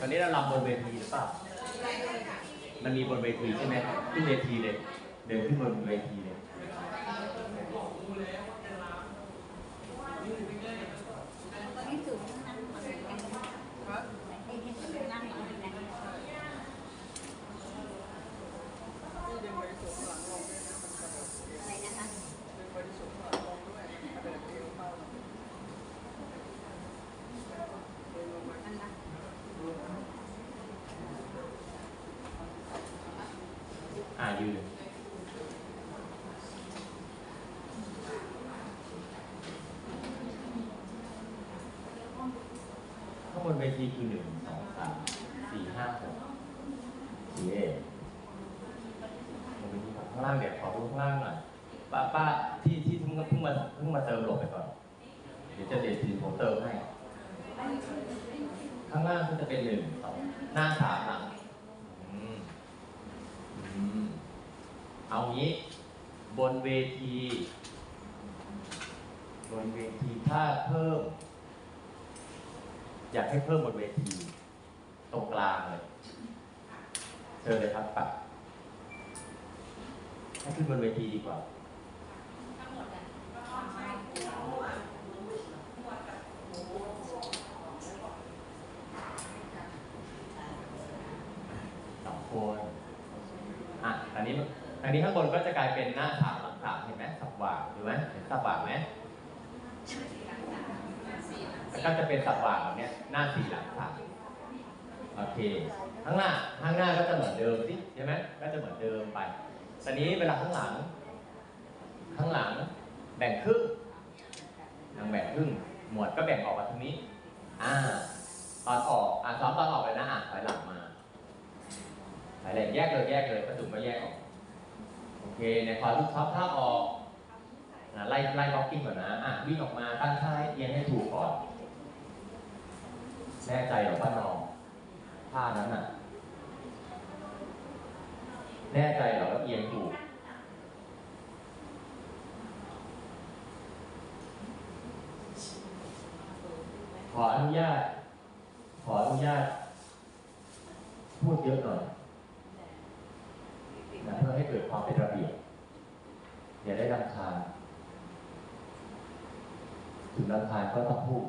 ตอนนี้เราลำบนเวทีหรือเปล่า มันมีบนเวทีใช่ไหมขึ้นเวทีเลย เดินขึ้นบนเวทีเลย ตอนนี้สูงนั่งอะไรกันให้ให้สูงนั่งอะไรกัน ดึงไปสูงหลังลงด้วยนะมันกระโดดเอว อะไรนะคะ ดึงไปสูงหลังลงด้วยกระโดดเอวเข้าดึงลงมา นั่นนะ อ่ายืนข้างบนเวทีคือหนึ่งสองสามสี่ห้าหกสี่เอบนเวทีข้างล่างเดี๋ยวขอดูข้างล่างหน่อยป้าป้าที่ที่เพิ่งเพิ่งมาเพิ่งมาเติมหลบไปก่อนเดี๋ยวจะเด็ดทีผมเติมให้ข้างล่างก็จะเป็นหนึ่งสองหน้าสามหลังอืมอืมเอางี้ บนเวที บนเวทีถ้าเพิ่ม อยากให้เพิ่มบนเวทีตรงกลางเลยเชิญเลยครับปัดให้ขึ้นบนเวทีดีกว่า สองคน อะอันนี้อันนี้ข้างบนก็จะกลายเป็นหน้าสามหลังสามเห็นไหมสับว่างดูไหมเห็นสับว่างไหมแล้วก็จะเป็นสับว่างแบบเนี้ยหน้าสี่หลังสามโอเค ข้างหน้า ข้างหน้าก็จะเหมือนเดิมสิใช่ไหมก็จะเหมือนเดิมไป ตอนนี้เวลาข้างหลัง ข้างหลังแบ่งครึ่งทางแบ่งครึ่ง หมวดก็แบ่งออกมาตรงนี้ อ่า ตอนออก อ่าซ้อมตอนออกเลยนะ อะถอยหลังมาหลายหล่งแยกเลยแยกเลยประจุก็แยกออก โอเคในขอลูกท็อปท่าออกไล่ไล่บล็อกกิ้งก่อนนะ อะวิ่งออกมาตั้งท่าให้เอียงให้ถูกก่อน แน่ใจหรอป้าน้องท่านั้นน่ะ แน่ใจเหรอว่าเอียงถูกขออนุญาต ขออนุญาต พูดเยอะหน่อยนะเพื่อให้เกิดความเป็นระเบียบอย่าได้รำคาญถึงรำคาญก็ต้องพูด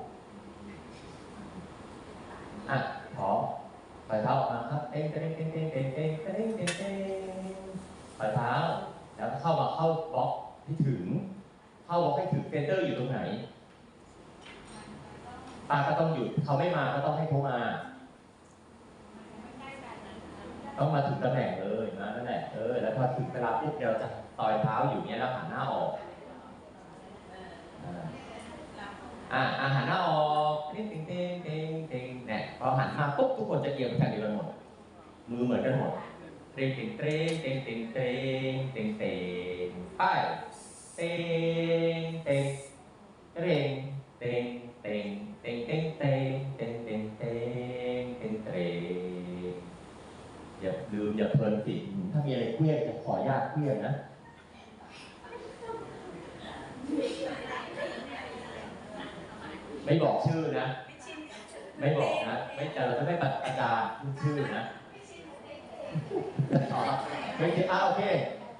อะ ล่อยเท้าออกมาครับเต้งเต้งเต้งเต้งเต้งเต้งเต้งเต้งเต้งปล่อยเท้า แล้วเข้ามาเข้าบล็อกที่ถึง เข้าบล็อกให้ถึงเซนเตอร์อยู่ตรงไหนตาก็ต้องหยุดเขาไม่มาก็ต้องให้เขามา ต้องมาถึงตำแหน่งเลยนะนั่นแหละเออแล้วพอถึงเวลาปุ๊บเราจะต่อยเท้าอยู่เนี้ยแล้วหันหน้าออก อ่าอาอ่าหันหน้าออกติ๊งติ๊งติ๊งติ๊งติ๊งเนี่ยพอหันมาปุ๊บทุกคนจะเอียงไปทางเดียวกันหมด มือเหมือนกันหมดเต็งเต็งเต็งเต็งเต็งเต็งเต็งเต็งไปเต็งเต็งเต็งเต็งเต็งเต็งเต็งเต็งเต็งเต็งเต็งเต็งเต็งอย่าลืมอย่าเพลินสิถ้ามีอะไรเครียดจะขออนุญาตเครียดนะ ไม่บอกชื่อนะ ไม่บอกนะ ไม่แต่เราจะไม่ปัดอาจารย์พูดชื่อนะอ๋อไม่ใช่อ่าโอเค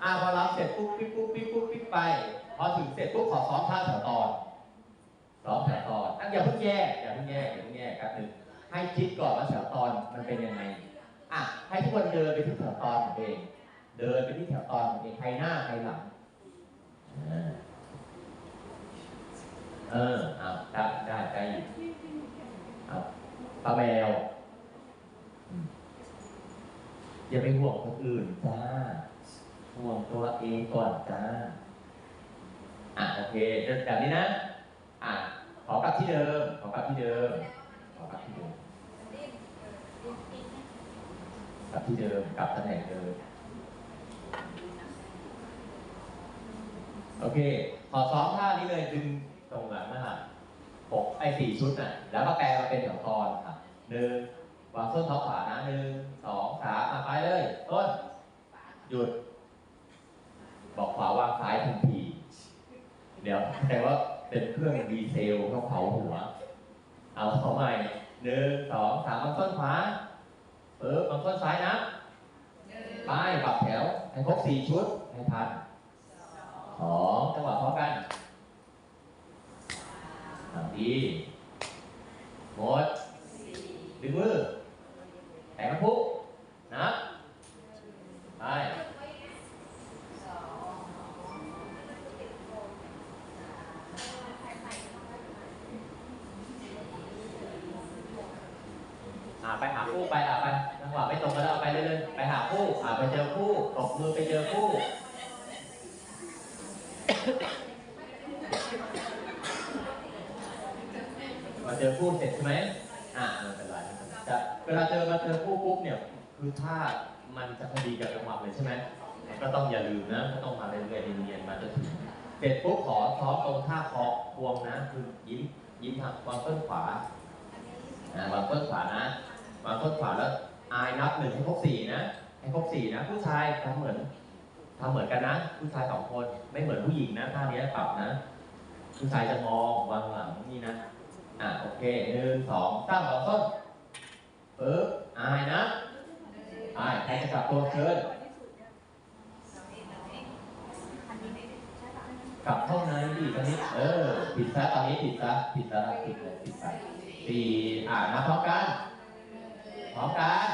อ่าพอรับเสร็จปุ๊บปิ๊บปุ๊บปิ๊บปุ๊บปิ๊บไป พอถึงเสร็จปุ๊บขอซ้อมท่าแถวตอนซ้อมแถวตอนอะอย่าเพิ่งแยกอย่าเพิ่งแยกอย่าเพิ่งแยกครับหนึ่งให้คิดก่อนว่าแถวตอนมันเป็นยังไงอะให้ทุกคนเดินไปที่แถวตอนของตัวเอง เดินไปที่แถวตอนของตัวเองใครหน้าใครหลังเออ เอาได้ได้ได้อยู่เอา ป้าแมว อย่าไปห่วงคนอื่นจ้า ห่วงตัวเองก่อนจ้า อะโอเคแบบนี้นะ อะ ขอกลับที่เดิม ขอกลับที่เดิม ขอกลับที่เดิม กลับที่เดิม กลับตำแหน่งเดิม โอเค ขอซ้อมท่านี้เลยดึงตรงหลังนะฮะหกไอ้สี่ชุดน่ะ แล้วก็แปลมาเป็นแถวตอนค่ะ หนึ่งวางส้นเท้าขวานะหนึ่งสองสามอะไปเลยต้นหยุด บอกขวาวางซ้ายทันที เดี๋ยวแต่ว่าเป็นเครื่องดีเซลต้องเผาหัว เอาเข้าใหม่หนึ่งสองสามบางต้นขวาปึ๊บบางต้นซ้ายนะไปปรับแถวให้ครบสี่ชุดให้ทันสองจังหวะพร้อมกันอะดีหมด ดึงมือแตะกระพุ้นับไปอ่าไปหาคู่ไปอ่าไปจังหวะไม่ตรงกันแล้วไปเรื่อยๆไปหาคู่อ่าไปเจอคู่ตบมือไปเจอคู่มาเจอคู่เสร็จใช่ไหมอ่าไม่เป็นไร เวลาเจอมาเจอคู่ปุ๊บเนี่ยคือถ้ามันจะพอดีกับจังหวะเลยใช่ไหมก็ต้องอย่าลืมนะก็ต้องมาเรื่อยๆเนียนๆมาจนถึงเสร็จปุ๊บขอท้องตรงท่าเคอควงนะคือยิ้มยิ้มทางวางต้นขวาอ่าวางต้นขวานะวางต้นขวาแล้วอายนับหนึ่งให้ครบสี่นะให้ครบสี่นะ ผู้ชายทำเหมือนทำเหมือนกันนะ ผู้ชายสองคนไม่เหมือนผู้หญิงนะท่านี้ปรับนะ ผู้ชายจะมองวางหลังนี่นะอะโอเคหนึ่งสองสามสองต้น ปึ๊บอายนะอายใครจะกลับตัวเชิญกลับเข้าในดิตอนนี้ เออผิดซะตอนนี้ผิดซะผิดซะผิดเลยผิดไปสี่อ่านับพร้อมกันพร้อมกัน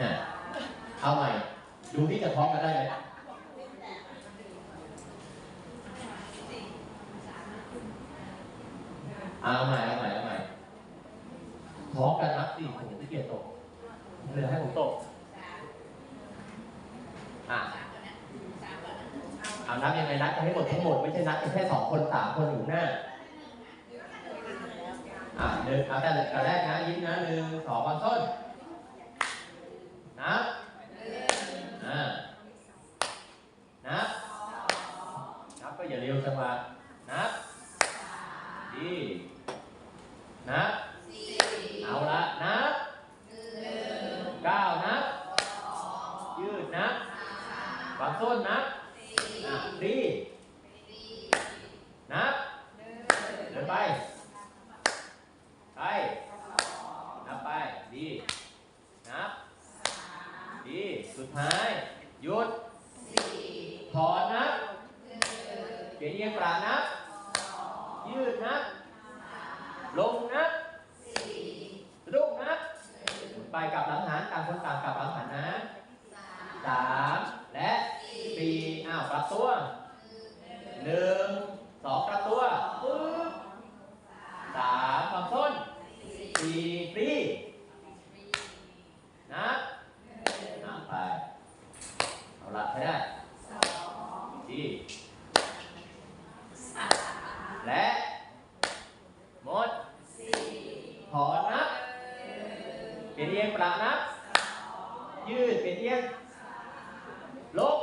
นี่ยเอาใหม่ ดูที่จะพร้อมกันได้ไหมเอาใหม่เอาใหม่เอาใหม่ พร้อมกันนับสิผมที่เกียจตกเหลือให้ผมตกอะเอานับยังไงนับกันให้หมดทั้งหมดไม่ใช่นับกันแค่สองคนสามคนอยู่หน้าอะหนึ่งเอาแต่แต่แรกนะยิ้มนะหนึ่งสองวางต้นนับอ่านับนับก็อย่าเร็วจังหวะนับดีนับ เอาละนับเก้านับยืดนับวางต้นนับอะดีนับเดินไปไปนับไปดีนับดีสุดท้ายหยุดถอนนับเปลี่ยนเอียงปรานับยืดนับลงนับสะดุ้งนับ หมุนไปกลับหลังหันต่างคนต่างกลับหลังหันนะสามและสี่อ้าวกลับตัวหนึ่งสองกลับตัวปึ๊บสามความต้นสี่ฟรีนะนับไปเอาละใช้ได้ดีและหมดถอนนับ เปลี่ยนเอียงประนับ ยืดเปลี่ยนเอียงลง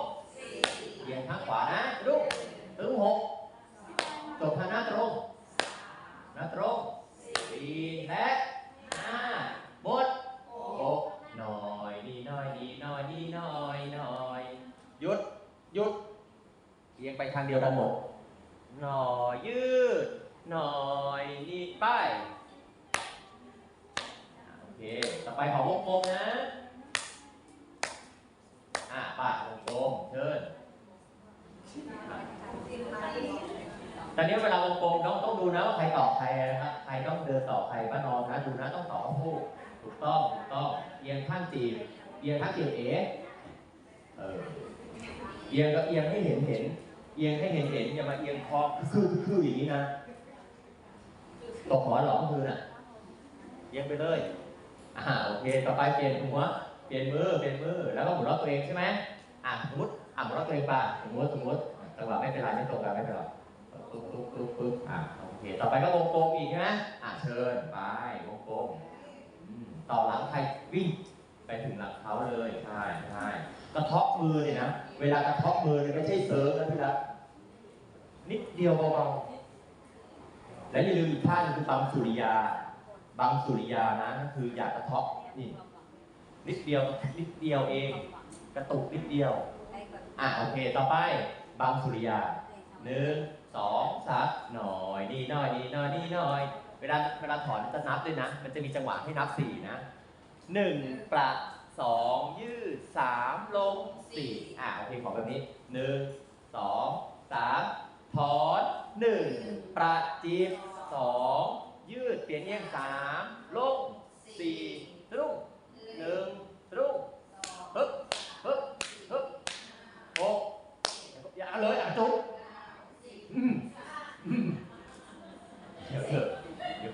เอียงข้างขวานะลุกถึงหกจบทางหน้าตรงนะตรงสี่และห้าหมดหกหน่อยดีหน่อยดีหน่อยดีหน่อยหน่อยหยุดหยุดเอียงไปทางเดียวกันหมดหน่อยยืดหน่อยนี่ไปอะโอเคต่อไปของวงกลมนะอะไปวงกลมเชิญอะ ตอนนี้เวลาวงกลมต้องต้องดูนะว่าใครตอบใครนะครับ ใครต้องเดินต่อใครป้านอนนะดูนะต้องตอบคู่ถูกต้องถูกต้อง เอียงข้างจีบเอียงข้างจีบเอ๋เออเอียงก็เอียงให้เห็นเห็น เอียงให้เห็นเห็นอย่ามาเอียงคอคือคือคืออย่างนี้นะตกหัวหลองคือน่ะเอียงไปเลยอ่าโอเคต่อไปเปลี่ยนหัวเปลี่ยนมือเปลี่ยนมือแล้วก็หมุนรอบตัวเองใช่ไหมอะสมมติอะหมุนรอบตัวเองป่ะสมมติสมมติจังหวะไม่เป็นไรไม่ตรงกันไม่เป็นไรปึ๊บปึ๊บปึ๊บปึ๊บอะโอเคต่อไปก็วงกลมอีกใช่ไหมอะเชิญไปวงกลม ต่อหลังใครวิ่งไปถึงหลังเขาเลยใช่ใช่กระเทาะมือเนี่ยนะเวลากระเทาะมือเนี่ยไม่ใช่เซิร์ฟนะพี่รักนิดเดียวเบาๆและอย่าลืมอีกท่าหนึงคือบังสุริยาบังสุริยานะคืออย่ากระเทาะนี่ นิดเดียวนิดเดียวเอง กระตุกนิดเดียว อะโอเค ต่อไปบังสุริยาหนึ่งสองสามหน่อยนี่หน่อยนี่หน่อยนี่หน่อย เวลาเวลาถอนจะนับด้วยนะ มันจะมีจังหวะให้นับสี่นะหนึ่งประสองยืดสามลงสี่อะโอเคขอแบบนี้หนึ่งสองสามถอนหนึ่งประจีบสองยืดเปลี่ยนเอียงสามลงสี่ตรุ่งหนึ่งตรุ่งฮึบฮึบฮึบหกอย่าเลยอะจุ๊บ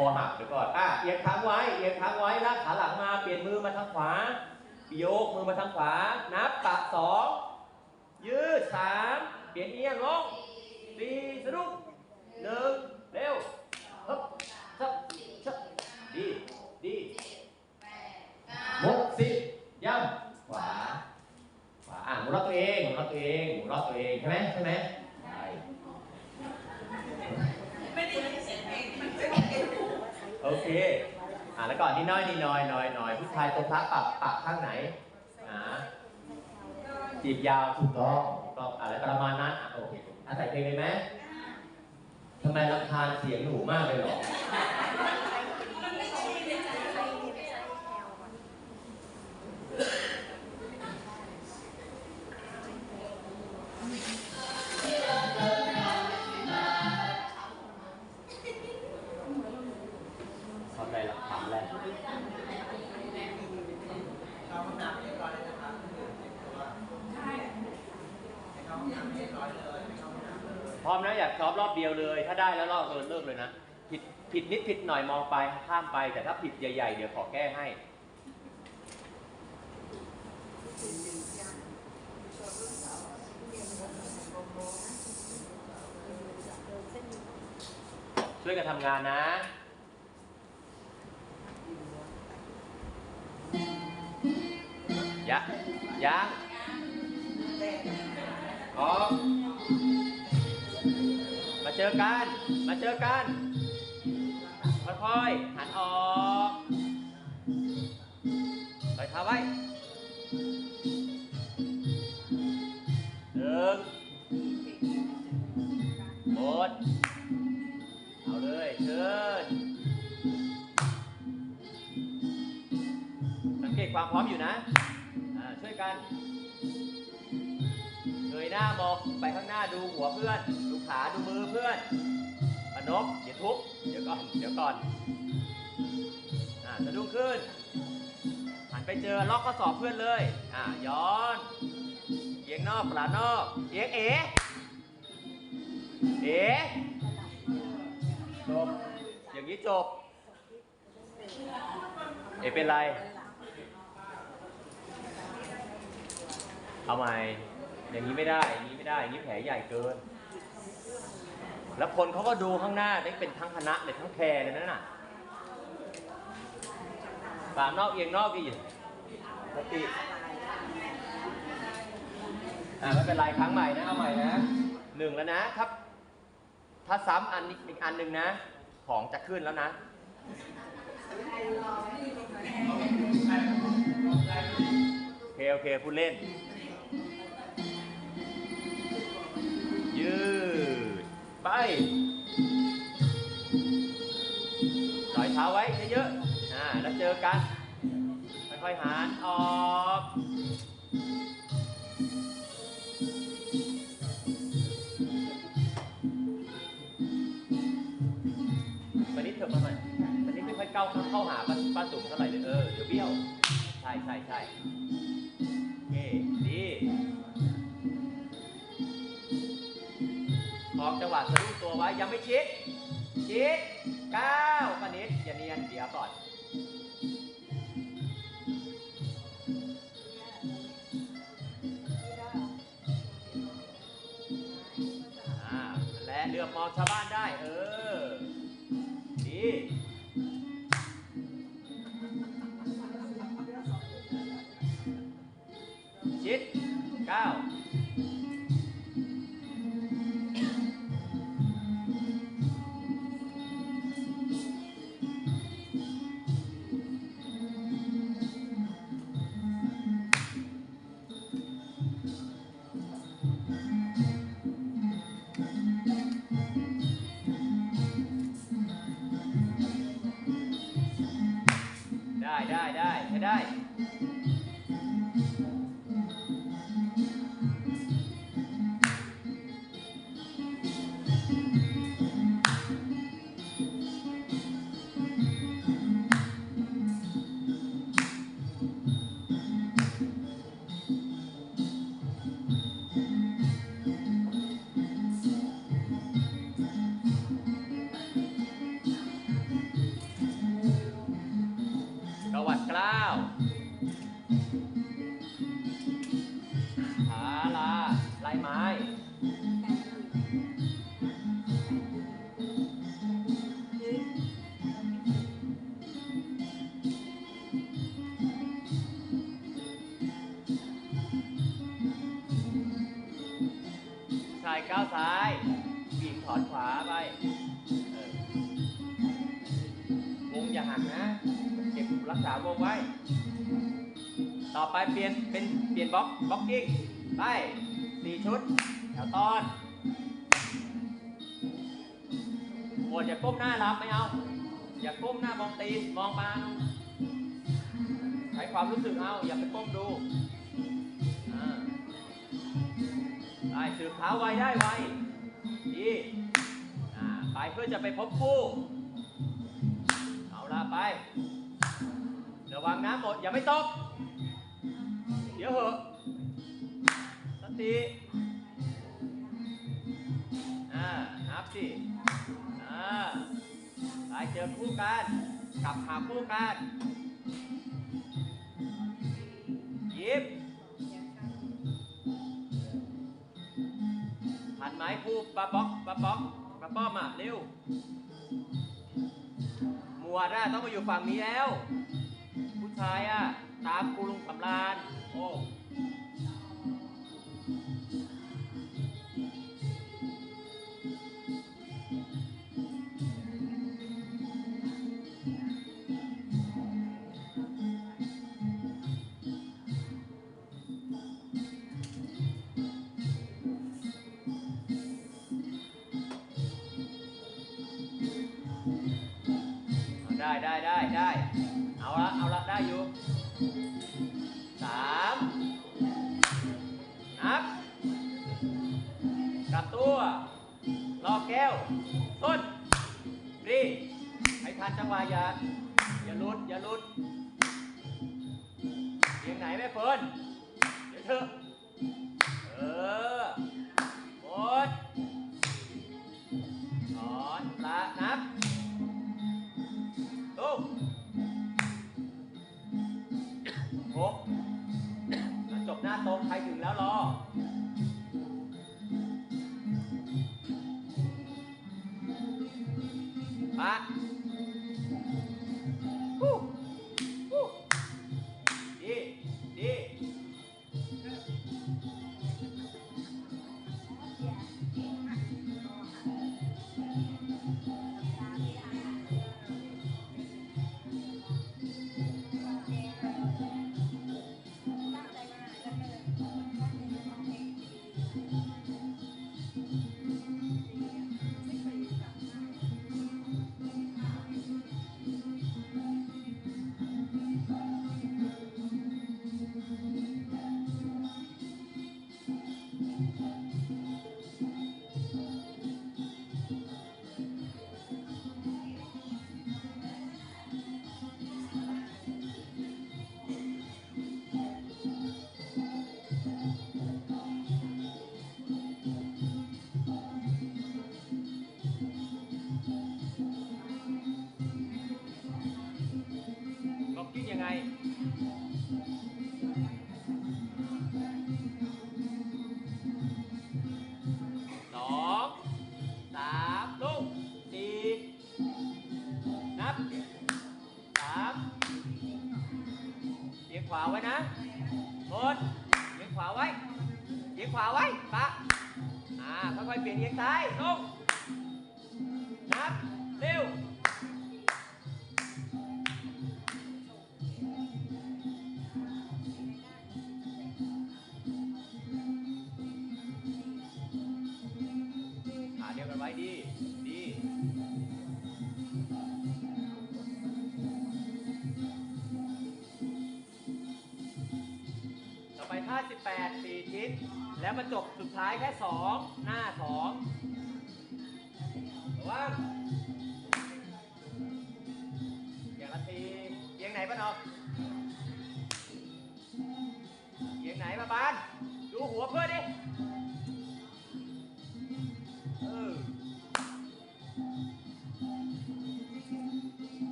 คอหักเดี๋ยวก่อนอะเอียงค้างไว้ เอียงค้างไว้ลากขาหลังมาเปลี่ยนมือมาทางขวาโยกมือมาทางขวา นับปะสองยืดสามเปลี่ยนเอียงลงสี่สะดุ้งหนึ่งเร็วฮึบชับชับดีดีหมุนสิบย่ำขวาขวาอะหมุนรอบตัวเองหมุนรอบตัวเองหมุนรอบตัวเองใช่ไหมใช่ไหมได้ยินเสียงเพลงมันเป็นเพลง โอเค อะแล้วก่อนนี่น้อยนี่น้อยน้อยน้อยผู้ชายตัวพระปักปักข้างไหน อ่าจีบยาวถูกต้องถูกต้องอะไรประมาณนั้นอะโอเคอาศัยเพลงเลยไหมทำไมรำคาญเสียงหนูมากเลยหรอ ข้ามไป แต่ถ้าผิดใหญ่ ๆ เดี๋ยวขอแก้ให้ ช่วยกันทำงานนะยะยังออกมาเจอกัน มาเจอกัน่อยหันออกปล่อยเท้าไว้หนึ่งหมดเอาเลยเชิญสังเกตความพร้อมอยู่นะช่วยกันเงยหน้ามองไปข้างหน้าดูหัวเพื่อน ดูขาดูมือเพื่อน นกอย่าทุบเดี๋ยวก่อนเดี๋ยวก่อนอ่าสะดุ้งขึ้นหันไปเจอล็อกข้อศอกเพื่อนเลย อ่าย้อนเอียงนอกปลานอกเอียงเอ๋เอ๋จบอย่างนี้จบ เอะเป็นไร เอาใหม่อย่างนี้ไม่ได้ อย่างนี้ไม่ได้ อย่างนี้แผลใหญ่เกิน แล้วคนเขาก็ดูข้างหน้าได้เป็นทั้งคณะเลยทั้งแพรเลยนั่นน่ะสามนอกเอียงนอกอีกสติอ่าไม่เป็นไรครั้งใหม่นะเอาใหม่นะหนึ่งแล้วนะครับ ถ้าซ้ำอันอีกอันหนึ่งนะ ของจะขึ้นแล้วนะโอเคโอเคพูดเล่น ยืด ไปต่อยเท้าไว้เยอะๆอ่าแล้วเจอกัน ค่อยๆหันออกวันนี้เถอะมาใหม่วันนี้ไม่ค่อยเข้าเข้าหาป้าป้าจุ๋มเท่าไหร่เลยเออเดี๋ยวเบี้ยว ใช่ใช่ใช่โอเคดี จังหวะสะดุ้งตัวไว้ ยังไม่ชิดชิดก้าวป้านิดอย่าเนียนเดี๋ยวก่อน อ่าและเลือกมองชาวบ้านได้เออ ต่อไปเปลี่ยนเป็นเปลี่ยนบล็อกบล็อกกิ้งไปสี่ชุดแถวตอนหมดอย่าก้มหน้ารับไม่เอา อย่าก้มหน้ามองตีนมองมาใช้ความรู้สึกเอา อย่าไปก้มดูได้สืบเท้าไวได้ไวดีไปเพื่อจะไปพบคู่ เอาละไป วังน้ำหมด อย่าไม่ตก เดี๋ยวเหอะสติอ่านับสิอ่าไปเจอคู่กันกลับหาคู่กันยิบทันไหมคู่ปะบ๊อกปะบ๊อกปะป้อมอะเร็ว หมวดอะต้องมาอยู่ฝั่งนี้แล้ว ผู้ายอะ ตามกูลุงสำรานโอ้ได้ได้ได้ได้ เอาละเอาละได้อยู่สามนับกลับตัวรอแก้ว ต้นรีให้ทันจังหวะอย่าอย่าลุดอย่าลุดเสียงไหนแม่เฟิร์นเดี๋ยวเธอ ม ยังไงสองสามลูกสี่นับสามเอียงขวาไว้นะหมดเอียงขวาไว้เอียงขวาไว้ปะอ่าค่อยๆเปลี่ยนเอียงซ้ายลงนับเร็ว ดู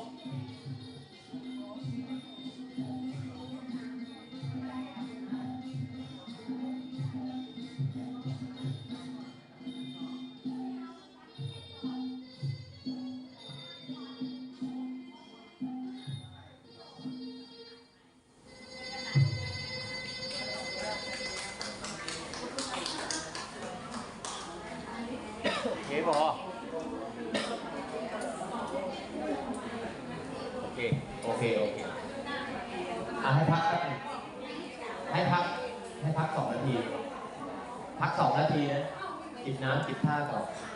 ง